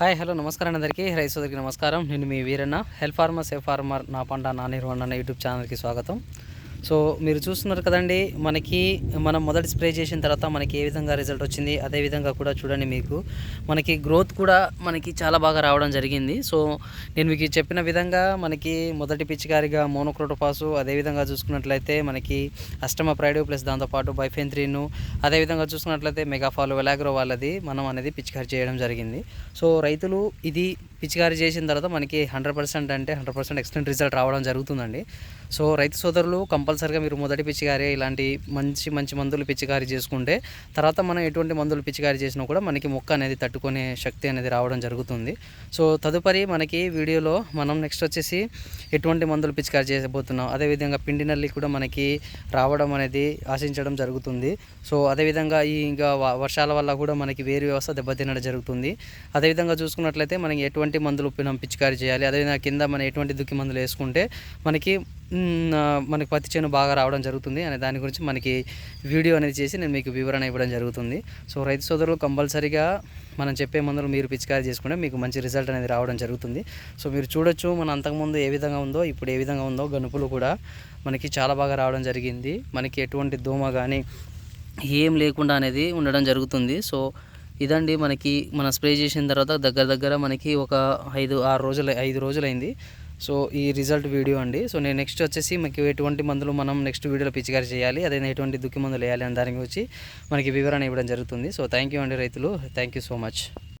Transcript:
Hi hello నమస్కారం అందరికీ. రైతు నమస్కారం. నేను మీ Veeranna. Help farmer safe farmer నా పంట నా నిర్వహణ యూట్యూబ్ ఛానల్కి స్వాగతం. సో మీరు చూస్తున్నారు కదండి మనకి మనం మొదటి స్ప్రే చేసిన తర్వాత మనకి ఏ విధంగా రిజల్ట్ వచ్చింది అదే విధంగా కూడా చూడండి మీకు. మనకి గ్రోత్ కూడా మనకి చాలా బాగా రావడం జరిగింది. సో నేను మీకు చెప్పిన విధంగా మనకి మొదటి పిచ్చికారిగా మోనోక్రోటోపాసు అదేవిధంగా చూసుకున్నట్లయితే మనకి అష్టమ ప్రైడు ప్లస్ దాంతోపాటు బైఫెంత్రీను అదేవిధంగా చూసుకున్నట్లయితే మెగాఫాల్ వెలాగ్రో వాళ్ళది మనం అనేది పిచికారి చేయడం జరిగింది. సో రైతులు ఇది పిచికారి చేసిన తర్వాత మనకి హండ్రెడ్ పర్సెంట్ అంటే హండ్రెడ్ పర్సెంట్ ఎక్సలెంట్ రిజల్ట్ రావడం జరుగుతుందండి. సో రైతు సోదరులు కంపల్సరిగా మీరు మొదటి పిచికారి ఇలాంటి మంచి మంచి మందులు పిచికారి చేసుకుంటే తర్వాత మనం ఎటువంటి మందులు పిచికారి చేసినా కూడా మనకి మొక్క అనేది తట్టుకునే శక్తి అనేది రావడం జరుగుతుంది. సో తదుపరి మనకి వీడియోలో మనం నెక్స్ట్ వచ్చేసి ఎటువంటి మందులు పిచికారి చేయబోతున్నాం. అదేవిధంగా పిండి నల్లి కూడా మనకి రావడం అనేది ఆశించడం జరుగుతుంది. సో అదేవిధంగా ఈ ఇంకా వ- వర్షాల వల్ల కూడా మనకి వేరు వ్యవస్థ దెబ్బతినడం జరుగుతుంది. అదేవిధంగా చూసుకున్నట్లయితే మనకి ఎటువంటి మందులు మనం పిచికారి చేయాలి? అదేవిధంగా కింద మనం ఎటువంటి దుక్కి మందులు వేసుకుంటే మనకి మనకి పత్తి చేను బాగా రావడం జరుగుతుంది అనే దాని గురించి మనకి వీడియో అనేది చేసి నేను మీకు వివరణ ఇవ్వడం జరుగుతుంది. సో రైతు సోదరులు కంపల్సరీగా మనం చెప్పే మందులు మీరు పిచికారి చేసుకుంటే మీకు మంచి రిజల్ట్ అనేది రావడం జరుగుతుంది. సో మీరు చూడొచ్చు మన అంతకుముందు ఏ విధంగా ఉందో ఇప్పుడు ఏ విధంగా ఉందో గనుపులు కూడా మనకి చాలా బాగా రావడం జరిగింది. మనకి ఎటువంటి దోమ కానీ ఏం లేకుండా అనేది ఉండడం జరుగుతుంది. సో ఇదండి మనకి మనం స్ప్రే చేసిన తర్వాత దగ్గర దగ్గర మనకి ఒక ఐదు ఆరు రోజులు ఐదు రోజులైంది. సో ఈ రిజల్ట్ వీడియో అండి. సో నేను నెక్స్ట్ వచ్చేసి మనకి ఎటువంటి మందులు మనం నెక్స్ట్ వీడియోలో పిచికారి చేయాలి అదే ఎటువంటి దుక్కి మందులు వేయాలి అనే దానికి వచ్చి మనకి వివరణ ఇవ్వడం జరుగుతుంది. సో థ్యాంక్ యూ అండి రైతులు. Thank you so much.